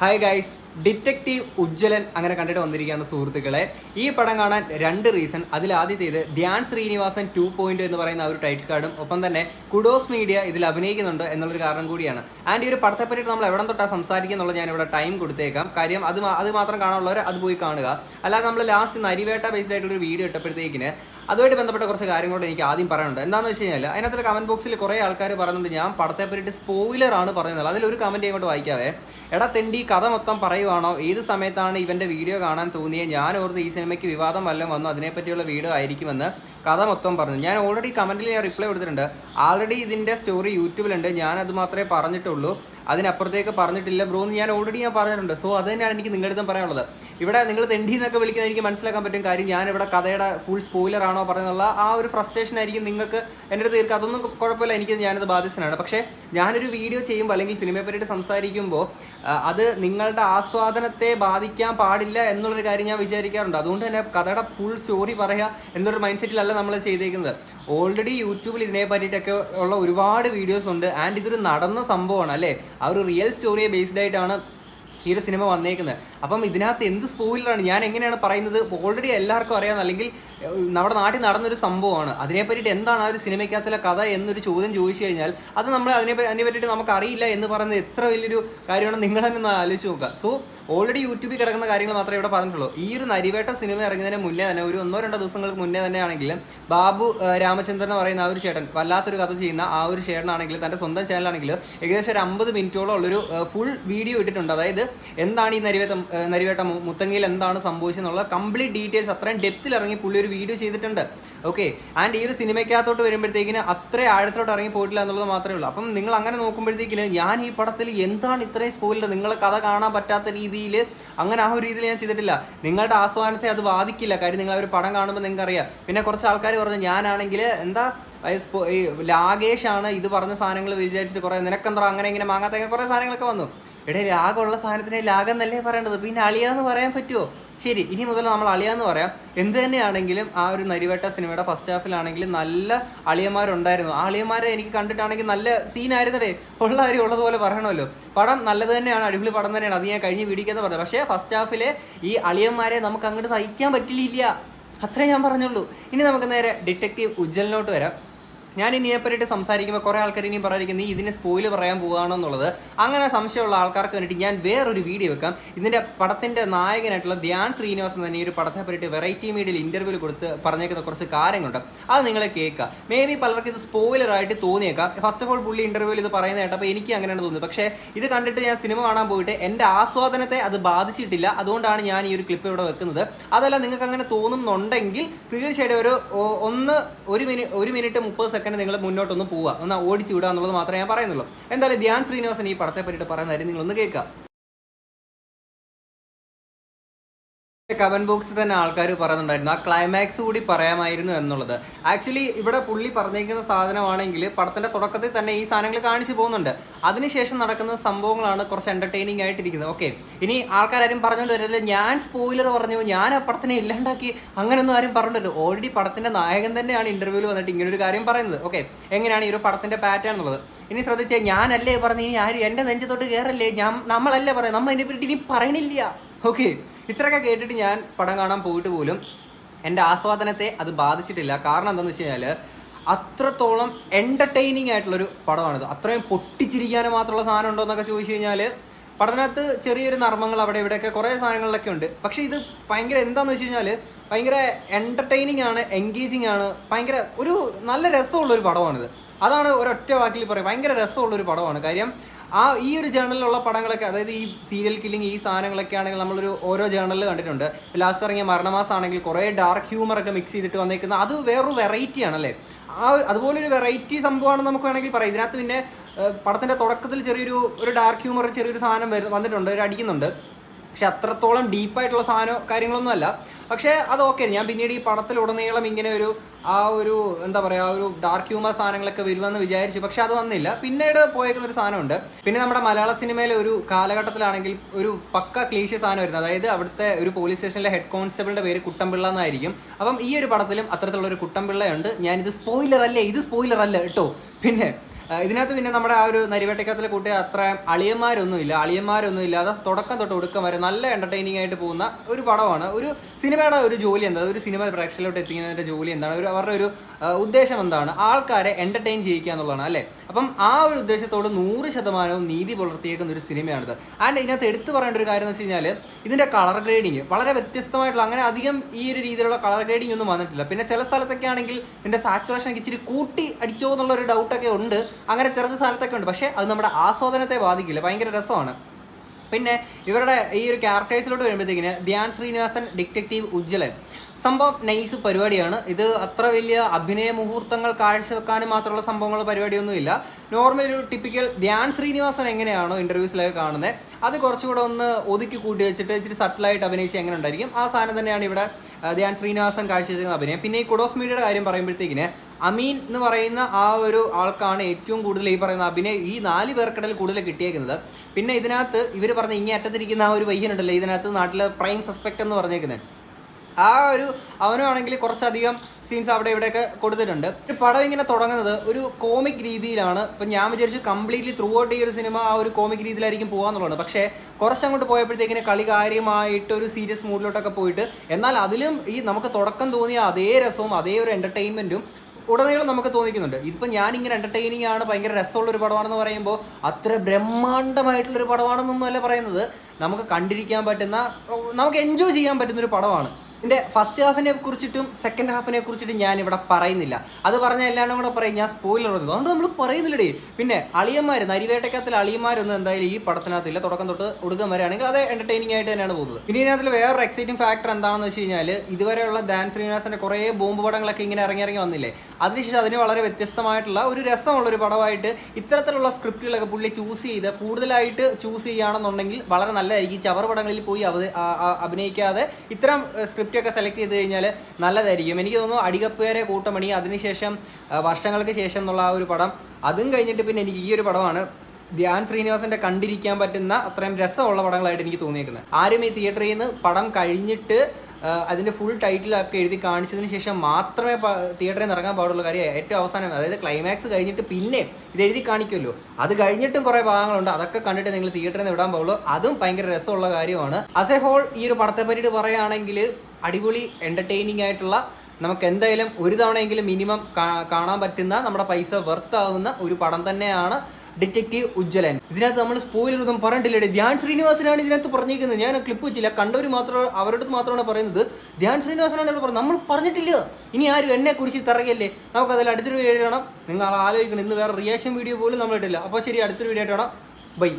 Hi guys detective Ujjwalan അങ്ങനെ കണ്ടിട്ട് വന്നിരിക്കുകയാണ് സുഹൃത്തുക്കളെ. ഈ പടം കാണാൻ രണ്ട് റീസൺ അതിൽ ആദ്യത്തേത് ധ്യാൻ ശ്രീനിവാസൻ ടു പോയിന്റ് എന്ന് പറയുന്ന ആ ഒരു ടൈറ്റിൽ കാർഡും ഒപ്പം തന്നെ കുഡോസ് മീഡിയ ഇതിൽ അഭിനയിക്കുന്നുണ്ട് എന്നുള്ളൊരു കാരണം കൂടിയാണ്. ആൻഡ് ഈ ഒരു പടത്തെ പറ്റിയിട്ട് നമ്മൾ എവിടെ തൊട്ടാ സംസാരിക്കുന്നുള്ള ഞാൻ ഇവിടെ ടൈം കൊടുത്തേക്കാം. കാര്യം അത് അത് മാത്രം കാണാനുള്ളവർ അത് പോയി കാണുക. അല്ലാതെ നമ്മൾ ലാസ്റ്റ് നരിവേട്ട ബേസ്ഡ് വീഡിയോ ഇട്ടപ്പോഴത്തേക്കിന് അതുമായിട്ട് ബന്ധപ്പെട്ട കുറച്ച് കാര്യങ്ങളോട് എനിക്ക് ആദ്യം പറയാനുണ്ട്. എന്താണെന്ന് വെച്ച് കഴിഞ്ഞാൽ അതിനകത്ത് കമന്റ് ബോക്സിൽ കുറേ ആൾക്കാർ പറയുന്നുണ്ട് ഞാൻ പടത്തെ പറ്റിയിട്ട് സ്പോയിലർ ആണ് പറയുന്നത് അതിലൊരു കമന്റ് ഇങ്ങോട്ട് വായിക്കാവേ. എടാ തെണ്ടി കഥ മൊത്തം പറയുവാണോ? ഏത് സമയത്താണ് ഇവന്റെ വീഡിയോ കാണാൻ തോന്നിയത് ഞാൻ ഓർത്ത് ഈ സിനിമയ്ക്ക് വിവാദം വല്ലതും വന്നു? അതിനെപ്പറ്റിയുള്ള വീഡിയോ ആയിരിക്കുമെന്ന് കഥ മൊത്തം പറഞ്ഞു. ഞാൻ ഓൾറെഡി കമന്റിൽ ഞാൻ റിപ്ലൈ കൊടുത്തിട്ടുണ്ട്. ആൾറെഡി ഇതിന്റെ സ്റ്റോറി യൂട്യൂബിലുണ്ട്. ഞാൻ അത് മാത്രമേ പറഞ്ഞിട്ടുള്ളൂ. അതിനപ്പുറത്തേക്ക് പറഞ്ഞിട്ടില്ല. ബ്രോ എന്ന് ഞാൻ ഓൾറെഡി ഞാൻ പറഞ്ഞിട്ടുണ്ട്. സോ അത് തന്നെയാണ് എനിക്ക് നിങ്ങളുടെ അടുത്തും പറയാനുള്ളത്. ഇവിടെ നിങ്ങൾ തെണ്ടി എന്നൊക്കെ വിളിക്കുന്നത് എനിക്ക് മനസ്സിലാക്കാൻ പറ്റും കാര്യം. ഞാൻ ഇവിടെ കഥയുടെ ഫുൾ സ്പോയിലർ ആണോ പറയുന്നുള്ള ആ ഒരു ഫ്രസ്ട്രേഷൻ ആയിരിക്കും നിങ്ങൾക്ക് എന്റെ അടുത്ത് തീർക്കുക അതൊന്നും കുഴപ്പമില്ല. എനിക്ക് ഞാനത് ബാധ്യസ്ഥനാണ്. പക്ഷേ ഞാനൊരു വീഡിയോ ചെയ്യുമ്പോൾ അല്ലെങ്കിൽ സിനിമയെ പറ്റിയിട്ട് സംസാരിക്കുമ്പോൾ അത് നിങ്ങളുടെ ആസ്വാദനത്തെ ബാധിക്കാൻ പാടില്ല എന്നുള്ളൊരു കാര്യം ഞാൻ വിചാരിക്കാറുണ്ട്. അതുകൊണ്ട് തന്നെ കഥയുടെ ഫുൾ സ്റ്റോറി പറയുക എന്നൊരു മൈൻഡ് സെറ്റിലല്ല നമ്മൾ ചെയ്തേക്കുന്നത്. ഓൾറെഡി യൂട്യൂബിൽ ഇതിനെ പറ്റിയിട്ടൊക്കെ ഉള്ള ഒരുപാട് വീഡിയോസ് ഉണ്ട്. ആൻഡ് ഇതൊരു നടന്ന സംഭവമാണ് അല്ലേ? ആ ഒരു റിയൽ സ്റ്റോറിയെ ബേസ്ഡ് ആയിട്ടാണ് ഈ ഒരു സിനിമ വന്നേക്കുന്നത്. അപ്പം ഇതിനകത്ത് എന്ത് സ്പോയിലറാണ് ഞാൻ എങ്ങനെയാണ് പറയുന്നത്? ഓൾറെഡി എല്ലാവർക്കും അറിയാം അല്ലെങ്കിൽ നമ്മുടെ നാട്ടിൽ നടന്നൊരു സംഭവമാണ്. അതിനെ പറ്റിയിട്ട് എന്താണ് ആ ഒരു സിനിമയ്ക്കകത്തുള്ള കഥ എന്നൊരു ചോദ്യം ചോദിച്ചു കഴിഞ്ഞാൽ അത് നമ്മൾ അതിനെ അതിനെ പറ്റിയിട്ട് നമുക്ക് അറിയില്ല എന്ന് പറയുന്നത് എത്ര വലിയൊരു കാര്യമാണ് നിങ്ങൾ തന്നെ ഒന്ന് ആലോചിച്ച് നോക്കുക. സോ ഓൾറെഡി യൂട്യൂബിൽ കിടക്കുന്ന കാര്യങ്ങൾ മാത്രമേ ഇവിടെ പറഞ്ഞിട്ടുള്ളൂ. ഈ ഒരു നരിവേട്ട സിനിമ ഇറങ്ങുന്നതിന് മുന്നേ തന്നെ ഒരു ഒന്നോ രണ്ടോ ദിവസങ്ങൾക്ക് മുന്നേ തന്നെ ആണെങ്കിലും ബാബു രാമചന്ദ്രൻ എന്ന് പറയുന്ന ആ ഒരു ചേട്ടൻ വല്ലാത്തൊരു കഥ ചെയ്യുന്ന ആ ഒരു ചേട്ടനാണെങ്കിൽ തന്റെ സ്വന്തം ചാനലാണെങ്കിൽ ഏകദേശം ഒരു അമ്പത് മിനിറ്റോളം ഉള്ളൊരു ഫുൾ വീഡിയോ ഇട്ടിട്ടുണ്ട്. അതായത് എന്താണ് ഈ നരിവേട്ട നരിവേട്ട മുത്തങ്ങയിൽ എന്താണ് സംഭവിച്ചെന്നുള്ള കംപ്ലീറ്റ് ഡീറ്റെയിൽസ് അത്രയും ഡെപ്തിൽ ഇറങ്ങി പുള്ളി ഒരു വീഡിയോ ചെയ്തിട്ടുണ്ട്. ഓക്കെ ആൻഡ് ഈ ഒരു സിനിമയ്ക്കകത്തോട്ട് വരുമ്പോഴത്തേക്കിന് അത്ര ആഴത്തിലോട്ട് ഇറങ്ങി പോയിട്ടില്ല എന്നുള്ളത് മാത്രമേ ഉള്ളൂ. അപ്പം നിങ്ങൾ അങ്ങനെ നോക്കുമ്പോഴത്തേക്കിന് ഞാൻ ഈ പടത്തിൽ എന്താണ് ഇത്രയും സ്പോയിലർ നിങ്ങൾ കഥ കാണാൻ പറ്റാത്ത രീതിയിൽ അങ്ങനെ ആ ഒരു രീതിയിൽ ഞാൻ ചെയ്തിട്ടില്ല. നിങ്ങളുടെ ആസ്വാദനത്തെ അത് ബാധിക്കില്ല. കാര്യം നിങ്ങൾ ഒരു പടം കാണുമ്പോൾ നിങ്ങൾക്ക് അറിയാം പിന്നെ കുറച്ച് ആൾക്കാർ പറഞ്ഞു ഞാനാണെങ്കിൽ എന്താ? ലാഗേഷാണ് ഇത് പറഞ്ഞ സാധനങ്ങൾ വിചാരിച്ചിട്ട് കുറേ നിനക്കെന്താ അങ്ങനെ ഇങ്ങനെ മാങ്ങാത്തേക്ക് കുറേ സാധനങ്ങളൊക്കെ വന്നു. എടേ ലാഗമുള്ള സാധനത്തിന് ലാഗെന്നല്ലേ പറയേണ്ടത്? പിന്നെ അളിയാന്ന് പറയാൻ പറ്റുമോ ശരി ഇനി മുതൽ നമ്മൾ അളിയാന്ന് പറയാം. എന്ത് തന്നെയാണെങ്കിലും ആ ഒരു നരിവേട്ട സിനിമയുടെ ഫസ്റ്റ് ഹാഫിലാണെങ്കിലും നല്ല അളിയന്മാരുണ്ടായിരുന്നു. ആ അളിയന്മാരെ എനിക്ക് കണ്ടിട്ടാണെങ്കിൽ നല്ല സീനായിരുന്നടേ ഉള്ള കാര്യം ഉള്ളതുപോലെ പറയണമല്ലോ. പടം നല്ലത് തന്നെയാണ് അടിപൊളി പടം തന്നെയാണ്. അത് ഞാൻ കഴിഞ്ഞ് പിടിക്കാന്ന് പറഞ്ഞത്. പക്ഷേ ഫസ്റ്റ് ഹാഫിലെ ഈ അളിയന്മാരെ നമുക്ക് അങ്ങോട്ട് സഹിക്കാൻ പറ്റില്ല. അത്രേ ഞാൻ പറഞ്ഞുള്ളൂ. ഇനി നമുക്ക് നേരെ ഡിറ്റക്റ്റീവ് ഉജ്ജലിനോട്ട് വരാം. ഞാൻ ഇനി പറ്റിയിട്ട് സംസാരിക്കുമ്പോൾ കുറേ ആൾക്കാർ ഇനി പറയായിരിക്കും നീ ഇതിന് സ്പോയിൽ പറയാൻ പോകുകയാണെന്നുള്ളത് അങ്ങനെ സംശയമുള്ള ആൾക്കാർക്ക് വേണ്ടിയിട്ട് ഞാൻ വേറൊരു വീഡിയോ വെക്കാം. ഇതിന്റെ പടത്തിന്റെ നായകനായിട്ടുള്ള ധ്യാൻ ശ്രീനിവാസൻ തന്നെ ഈ ഒരു പടത്തെ പറ്റിയിട്ട് വെറൈറ്റി മീഡിയയിൽ ഇന്റർവ്യൂവിൽ കൊടുത്ത് പറഞ്ഞേക്കുന്ന കുറച്ച് കാര്യങ്ങളുണ്ട്. അത് നിങ്ങൾ കേൾക്കുക മേ ബി പലർക്കും ഇത് സ്പോയിലറായിട്ട് തോന്നിയേക്കാം. ഫസ്റ്റ് ഓഫ് ഓൾ പുള്ളി ഇന്റർവ്യൂവിൽ ഇത് പറയുന്ന കേട്ടപ്പോൾ എനിക്ക് അങ്ങനെയാണ് തോന്നുന്നത് പക്ഷേ ഇത് കണ്ടിട്ട് ഞാൻ സിനിമ കാണാൻ പോയിട്ട് എന്റെ ആസ്വാദനത്തെ അത് ബാധിച്ചിട്ടില്ല. അതുകൊണ്ടാണ് ഞാൻ ഈ ഒരു ക്ലിപ്പ് ഇവിടെ വെക്കുന്നത്. അതല്ല നിങ്ങൾക്ക് അങ്ങനെ തോന്നുന്നുണ്ടെങ്കിൽ തീർച്ചയായിട്ടും ഒരു ഒന്ന് ഒരു മിനിറ്റ് ഒരു മിനിറ്റ് മുപ്പത് സെക്കൻഡ് നിങ്ങൾ മുന്നോട്ടൊന്ന് പോവുക. ഒന്ന് ഓടിച്ചു വിടുക എന്നുള്ളത് മാത്രമേ ഞാൻ പറയുന്നുള്ളൂ. എന്തായാലും ധ്യാൻ ശ്രീനിവാസൻ ഈ പടത്തെ പറ്റിയിട്ട് പറയുന്ന കാര്യം നിങ്ങളൊന്ന് കേൾക്കുക. കമന്റ് ബോക്സിൽ തന്നെ ആൾക്കാർ പറയുന്നുണ്ടായിരുന്നു. ആ ക്ലൈമാക്സ് കൂടി പറയാമായിരുന്നു എന്നുള്ളത്. ആക്ച്വലി ഇവിടെ പുള്ളി പറഞ്ഞിരിക്കുന്ന സാധനമാണെങ്കിൽ പടത്തിന്റെ തുടക്കത്തിൽ തന്നെ ഈ സാധനങ്ങൾ കാണിച്ചു പോകുന്നുണ്ട്. അതിനുശേഷം നടക്കുന്ന സംഭവങ്ങളാണ് കുറച്ച് എന്റർടൈനിങ് ആയിട്ടിരിക്കുന്നത്. ഓക്കെ ഇനി ആൾക്കാരും പറഞ്ഞുകൊണ്ട് വരില്ല. ഞാൻ സ്പോയിലർ പറഞ്ഞു. ഞാൻ ആ പടത്തിനെ ഇല്ലാണ്ടാക്കി. അങ്ങനെയൊന്നും ആരും പറഞ്ഞിട്ടില്ല. ഓൾറെഡി പടത്തിന്റെ നായകൻ തന്നെയാണ് ഇന്റർവ്യൂവിൽ വന്നിട്ട് ഇങ്ങനെ ഒരു കാര്യം പറയുന്നത്. ഓക്കെ എങ്ങനെയാണ് ഈ ഒരു പടത്തിന്റെ പാറ്റേൺ എന്നുള്ളത്? ഇനി ശ്രദ്ധിച്ചേ ഞാനല്ലേ പറഞ്ഞു ഇനി ആരും എന്റെ നെഞ്ചത്തോട്ട് കയറല്ലേ ഞാൻ നമ്മളല്ലേ പറയാം നമ്മൾ ഇതിനെപ്പറ്റി ഇനി പറയണില്ല. ഓക്കെ ഇത്രയൊക്കെ കേട്ടിട്ട് ഞാൻ പടം കാണാൻ പോയിട്ട് പോലും എന്റെ ആസ്വാദനത്തെ അത് ബാധിച്ചിട്ടില്ല. കാരണം എന്താണെന്ന് വെച്ച് കഴിഞ്ഞാൽ അത്രത്തോളം എന്റർടൈനിങ് ആയിട്ടുള്ളൊരു പടമാണിത്. അത്രയും പൊട്ടിച്ചിരിക്കാനും മാത്രമുള്ള സാധനം ഉണ്ടോ എന്നൊക്കെ ചോദിച്ചു കഴിഞ്ഞാൽ പഠനത്ത് ചെറിയൊരു നർമ്മങ്ങൾ അവിടെ ഇവിടെയൊക്കെ കുറേ സാധനങ്ങളിലൊക്കെ ഉണ്ട്. പക്ഷേ ഇത് ഭയങ്കര എന്താണെന്ന് വെച്ച് കഴിഞ്ഞാൽ ഭയങ്കര എന്റർടൈനിങ് ആണ് എൻഗേജിങ് ആണ് ഭയങ്കര ഒരു നല്ല രസമുള്ളൊരു പടമാണിത്. അതാണ് ഒരൊറ്റ വാക്കിൽ പറയും ഭയങ്കര രസമുള്ളൊരു പടമാണ്. കാര്യം ആ ഈ ഒരു ജേണലിലുള്ള പടങ്ങളൊക്കെ അതായത് ഈ സീരിയൽ കില്ലിങ് ഈ സാധനങ്ങളൊക്കെ ആണെങ്കിൽ നമ്മളൊരു ഓരോ ജേണലിൽ കണ്ടിട്ടുണ്ട്. ലാസ്റ്റ് ഇറങ്ങിയ മരണമാസം ആണെങ്കിൽ കുറേ ഡാർക്ക് ഹ്യൂമർ ഒക്കെ മിക്സ് ചെയ്തിട്ട് വന്നേക്കുന്ന അത് വേറൊരു വെറൈറ്റി ആണല്ലേ? ആ അതുപോലെ ഒരു വെറൈറ്റി സംഭവമാണെന്ന് നമുക്ക് വേണമെങ്കിൽ പറയാം. ഇതിനകത്ത് പിന്നെ പടത്തിന്റെ തുടക്കത്തിൽ ചെറിയൊരു ഒരു ഡാർക്ക് ഹ്യൂമർ ചെറിയൊരു സാധനം വന്നിട്ടുണ്ട് ഒരു അടിക്കുന്നുണ്ട്. പക്ഷെ അത്രത്തോളം ഡീപ്പായിട്ടുള്ള സാധനം കാര്യങ്ങളൊന്നും അല്ല. പക്ഷേ അത് ഓക്കെ ഞാൻ പിന്നീട് ഈ പടത്തിലുടനീളം ഇങ്ങനെ ഒരു ആ ഒരു എന്താ പറയുക ആ ഒരു ഡാർക്ക് ഹ്യൂമർ സാധനങ്ങളൊക്കെ വരുമെന്ന് വിചാരിച്ചു. പക്ഷെ അത് വന്നില്ല. പിന്നീട് പോയേക്കുന്ന ഒരു സാധനമുണ്ട്. പിന്നെ നമ്മുടെ മലയാള സിനിമയിലെ ഒരു കാലഘട്ടത്തിലാണെങ്കിൽ ഒരു പക്ക ക്ലീഷ്യ സാധനം വരുന്നത്. അതായത് അവിടുത്തെ ഒരു പോലീസ് സ്റ്റേഷനിലെ ഹെഡ് കോൺസ്റ്റബിളിന്റെ പേര് കുട്ടമ്പിള്ള എന്നായിരിക്കും അപ്പം ഈ ഒരു പടത്തിലും അത്തരത്തിലുള്ള ഒരു കുട്ടമ്പിള്ളയുണ്ട്. ഞാനിത് സ്പോയിലർ അല്ലേ? ഇത് സ്പോയിലർ അല്ല കേട്ടോ. പിന്നെ ഇതിനകത്ത് പിന്നെ നമ്മുടെ ആ ഒരു നരിവേട്ടക്കത്തിലെ കൂട്ടി അത്ര അളിയന്മാരൊന്നും ഇല്ല അളിയന്മാരൊന്നും ഇല്ലാതെ തുടക്കം തൊട്ട് ഒടുക്കം വരെ നല്ല എന്റർടൈനിങ് ആയിട്ട് പോകുന്ന ഒരു പടമാണ്. ഒരു സിനിമയുടെ ഒരു ജോലി എന്താ? ഒരു സിനിമ പ്രേക്ഷകരിലോട്ട് എത്തിക്കുന്നതിന്റെ ജോലി എന്താണ്? ഒരു അവരുടെ ഒരു ഉദ്ദേശം എന്താണ്? ആൾക്കാരെ എന്റർടൈൻ ചെയ്യിക്കുക എന്നുള്ളതാണ് അല്ലേ? അപ്പം ആ ഒരു ഉദ്ദേശത്തോട് നൂറ് ശതമാനവും നീതി പുലർത്തിയേക്കുന്ന ഒരു സിനിമയാണിത്. ആൻഡ് ഇതിനകത്ത് എടുത്തു പറയേണ്ട ഒരു കാര്യം എന്ന് വെച്ച് കഴിഞ്ഞാൽ ഇതിന്റെ കളർ ഗ്രേഡിങ് വളരെ വ്യത്യസ്തമായിട്ടുള്ള അങ്ങനെ അധികം ഈ ഒരു രീതിയിലുള്ള കളർ ഗ്രേഡിംഗ് ഒന്നും വന്നിട്ടില്ല. പിന്നെ ചില സ്ഥലത്തൊക്കെ ആണെങ്കിൽ ഇതിന്റെ സാച്ചുറേഷൻ ഇച്ചിരി കൂട്ടി അടിച്ചോ എന്നുള്ള ഒരു ഡൗട്ടൊക്കെ ഉണ്ട്. അങ്ങനെ ചെറുത് സ്ഥലത്തൊക്കെ ഉണ്ട്. പക്ഷേ അത് നമ്മുടെ ആസ്വാദനത്തെ ബാധിക്കില്ല. ഭയങ്കര രസമാണ്. പിന്നെ ഇവരുടെ ഈ ഒരു ക്യാരക്ടേഴ്സിലോട്ട് വരുമ്പോഴത്തേക്കിന് ധ്യാൻ ശ്രീനിവാസൻ ഡിറ്റക്റ്റീവ് ഉജ്ജ്വലൻ. സംഭവം നൈസ് പരിപാടിയാണ്. ഇത് അത്ര വലിയ അഭിനയ മുഹൂർത്തങ്ങൾ കാഴ്ചവെക്കാനും മാത്രമുള്ള സംഭവങ്ങൾ പരിപാടിയൊന്നുമില്ല. നോർമൽ ഒരു ടിപ്പിക്കൽ ധ്യാൻ ശ്രീനിവാസൻ എങ്ങനെയാണോ ഇന്റർവ്യൂസിലൊക്കെ കാണുന്നത് അത് കുറച്ചുകൂടെ ഒന്ന് ഒതുക്കി കൂട്ടി വെച്ചിട്ട് ഇച്ചിരി സട്ടിലായിട്ട് അഭിനയിച്ച് എങ്ങനെ ഉണ്ടായിരിക്കും. ആ സാധനം തന്നെയാണ് ഇവിടെ ധ്യാൻ ശ്രീനിവാസൻ കാഴ്ചവെച്ചിരിക്കുന്ന അഭിനയം. പിന്നെ ഈ കുഡോസ് മീഡിയയുടെ കാര്യം പറയുമ്പോഴത്തേക്കിന് അമീൻ എന്ന് പറയുന്ന ആ ഒരു ആൾക്കാണ് ഏറ്റവും കൂടുതൽ ഈ പറയുന്ന അഭിനയ ഈ നാല് പേർക്കിടയിൽ കൂടുതൽ കിട്ടിയേക്കുന്നത്. പിന്നെ ഇതിനകത്ത് ഇവർ പറഞ്ഞ ഇങ്ങനെ അറ്റത്തിരിക്കുന്ന ആ ഒരു പയ്യനുണ്ടല്ലോ ഇതിനകത്ത് നാട്ടിലെ പ്രൈം സസ്പെക്റ്റ് എന്ന് പറഞ്ഞേക്കുന്നത് ആ ഒരു അവനാണെങ്കിൽ കുറച്ചധികം സീൻസ് അവിടെ ഇവിടെയൊക്കെ കൊടുത്തിട്ടുണ്ട്. ഒരു പടം ഇങ്ങനെ തുടങ്ങുന്നത് ഒരു കോമിക് രീതിയിലാണ്. ഇപ്പം ഞാൻ വിചാരിച്ചു കംപ്ലീറ്റ്ലി ത്രൂ ഔട്ട് ഈ ഒരു സിനിമ ആ ഒരു കോമിക് രീതിയിലായിരിക്കും പോകാന്നുള്ളതാണ് പക്ഷേ കുറച്ചങ്ങോട്ട് പോയപ്പോഴത്തേക്കിന് കളി കാര്യമായിട്ട് ഒരു സീരിയസ് മൂഡിലോട്ടൊക്കെ പോയിട്ട് എന്നാൽ അതിലും ഈ നമുക്ക് തുടക്കം തോന്നിയ അതേ രസവും അതേ ഒരു എന്റർടൈൻമെന്റും ഉടനീളം നമുക്ക് തോന്നിക്കുന്നുണ്ട്. ഇതിപ്പോൾ ഞാനിങ്ങനെ എന്റർടൈനിങ് ആണ് ഭയങ്കര രസമുള്ള ഒരു പടമാണെന്ന് പറയുമ്പോൾ അത്ര ബ്രഹ്മാണ്ഡമായിട്ടുള്ള ഒരു പടമാണെന്നൊന്നും അല്ല പറയുന്നത്. നമുക്ക് കണ്ടിരിക്കാൻ പറ്റുന്ന നമുക്ക് എൻജോയ് ചെയ്യാൻ പറ്റുന്ന ഒരു പടമാണ്. ഇതിന്റെ ഫസ്റ്റ് ഹാഫിനെ കുറിച്ചിട്ടും സെക്കൻഡ് ഹാഫിനെ കുറിച്ചിട്ടും ഞാൻ ഇവിടെ പറയുന്നില്ല. അത് പറഞ്ഞ എല്ലാവരും കൂടെ പറയും ഞാൻ സ്പോയിലർ പറഞ്ഞു അതുകൊണ്ട് നമ്മൾ പറയുന്നില്ലടേ. പിന്നെ അളിയന്മാർ നരിവേട്ടക്കത്തിൽ അളിയന്മാരൊന്നും എന്തായാലും ഈ പടത്തിനകത്തില്ല. തുടക്കം തൊട്ട് ഒടുക്കം വരെയാണെങ്കിൽ അത് എന്റർടൈനിങ് ആയിട്ട് തന്നെയാണ് പോകുന്നത്. പിന്നെ ഇതിനകത്തിൽ വേറൊരു എക്സൈറ്റിംഗ് ഫാക്ടർ എന്താണെന്ന് വെച്ച് കഴിഞ്ഞാൽ ഇതുവരെയുള്ള ദാൻ ശ്രീനിവാസിന്റെ കുറേ ബോംബ് പടങ്ങളൊക്കെ ഇങ്ങനെ ഇറങ്ങി ഇറങ്ങി വന്നില്ലേ? അതിനുശേഷം അതിന് വളരെ വ്യത്യസ്തമായിട്ടുള്ള ഒരു രസമുള്ള ഒരു പടമായിട്ട് ഇത്തരത്തിലുള്ള സ്ക്രിപ്റ്റുകളൊക്കെ പുള്ളി ചൂസ് ചെയ്ത് കൂടുതലായിട്ട് ചൂസ് ചെയ്യുകയാണെന്നുണ്ടെങ്കിൽ വളരെ നല്ലതായിരിക്കും. ചവർ പടങ്ങളിൽ പോയി അഭിനയിക്കാതെ ഇത്തരം സ്ക്രിപ്റ്റ് ഒക്കെ സെലക്ട് ചെയ്ത് കഴിഞ്ഞാൽ നല്ലതായിരിക്കും. എനിക്ക് തോന്നുന്നു അടികപ്പേരെ കൂട്ടമണി അതിനുശേഷം വർഷങ്ങൾക്ക് ശേഷം എന്നുള്ള ആ ഒരു പടം. അതും കഴിഞ്ഞിട്ട് പിന്നെ എനിക്ക് ഈ ഒരു പടമാണ് ധ്യാൻ ശ്രീനിവാസന്റെ കണ്ടിരിക്കാൻ പറ്റുന്ന അത്രയും രസമുള്ള പടങ്ങളായിട്ട് എനിക്ക് തോന്നിയേക്കുന്നത്. ആരും ഈ തിയേറ്ററിൽ നിന്ന് പടം കഴിഞ്ഞിട്ട് ആ, അതിന്റെ ഫുൾ ടൈറ്റിലൊക്കെ എഴുതി കാണിച്ചതിന് ശേഷം മാത്രമേ തിയേറ്ററിൽ നിന്ന് ഇറങ്ങാൻ പാടുള്ളൂ കാര്യം ഏറ്റവും അവസാനം. അതായത് ക്ലൈമാക്സ് കഴിഞ്ഞിട്ട് പിന്നെ ഇത് എഴുതി കാണിക്കുമല്ലോ. അത് കഴിഞ്ഞിട്ടും കുറേ ഭാഗങ്ങളുണ്ട്. അതൊക്കെ കണ്ടിട്ട് നിങ്ങൾ തിയേറ്ററിൽ നിന്ന് വിടാൻ പാടുള്ളൂ. അതും ഭയങ്കര രസമുള്ള കാര്യമാണ്. ആസ് എ ഹോൾ ഈ ഒരു പടത്തെ പറ്റിയിട്ട് പറയുകയാണെങ്കിൽ അടിപൊളി എന്റർടൈനിങ് ആയിട്ടുള്ള നമുക്ക് എന്തായാലും ഒരു തവണയെങ്കിലും മിനിമം കാണാൻ പറ്റുന്ന നമ്മുടെ പൈസ വെർത്ത് ആവുന്ന ഒരു പടം തന്നെയാണ് ഡിറ്റക്റ്റീവ് ഉജ്ജ്വലൻ ഇതിനകത്ത് നമ്മൾ സ്പോയിലർ ഒന്നും പറഞ്ഞിട്ടില്ലേ ധ്യാൻ ശ്രീനിവാസനാണ് ഇതിനകത്ത് പറഞ്ഞിരിക്കുന്നത്. ഞാൻ ക്ലിപ്പ് വെച്ചില്ല. കണ്ടവർ മാത്രം അവരുടെ മാത്രമാണ് പറയുന്നത്. ധ്യാൻ ശ്രീനിവാസനാണ് ഇവിടെ പറഞ്ഞത്. നമ്മൾ പറഞ്ഞിട്ടില്ല. ഇനി ആരും എന്നെ കുറിച്ച് നമുക്ക് അതിൽ അടുത്തൊരു വീഡിയോ കാണാം. നിങ്ങൾ ആലോചിക്കണം. ഇന്ന് വേറെ റിയാക്ഷൻ വീഡിയോ പോലും നമ്മൾ ഇട്ടില്ല. അപ്പോൾ ശരി അടുത്തൊരു വീഡിയോ ആയിട്ട് കാണാം. ബൈ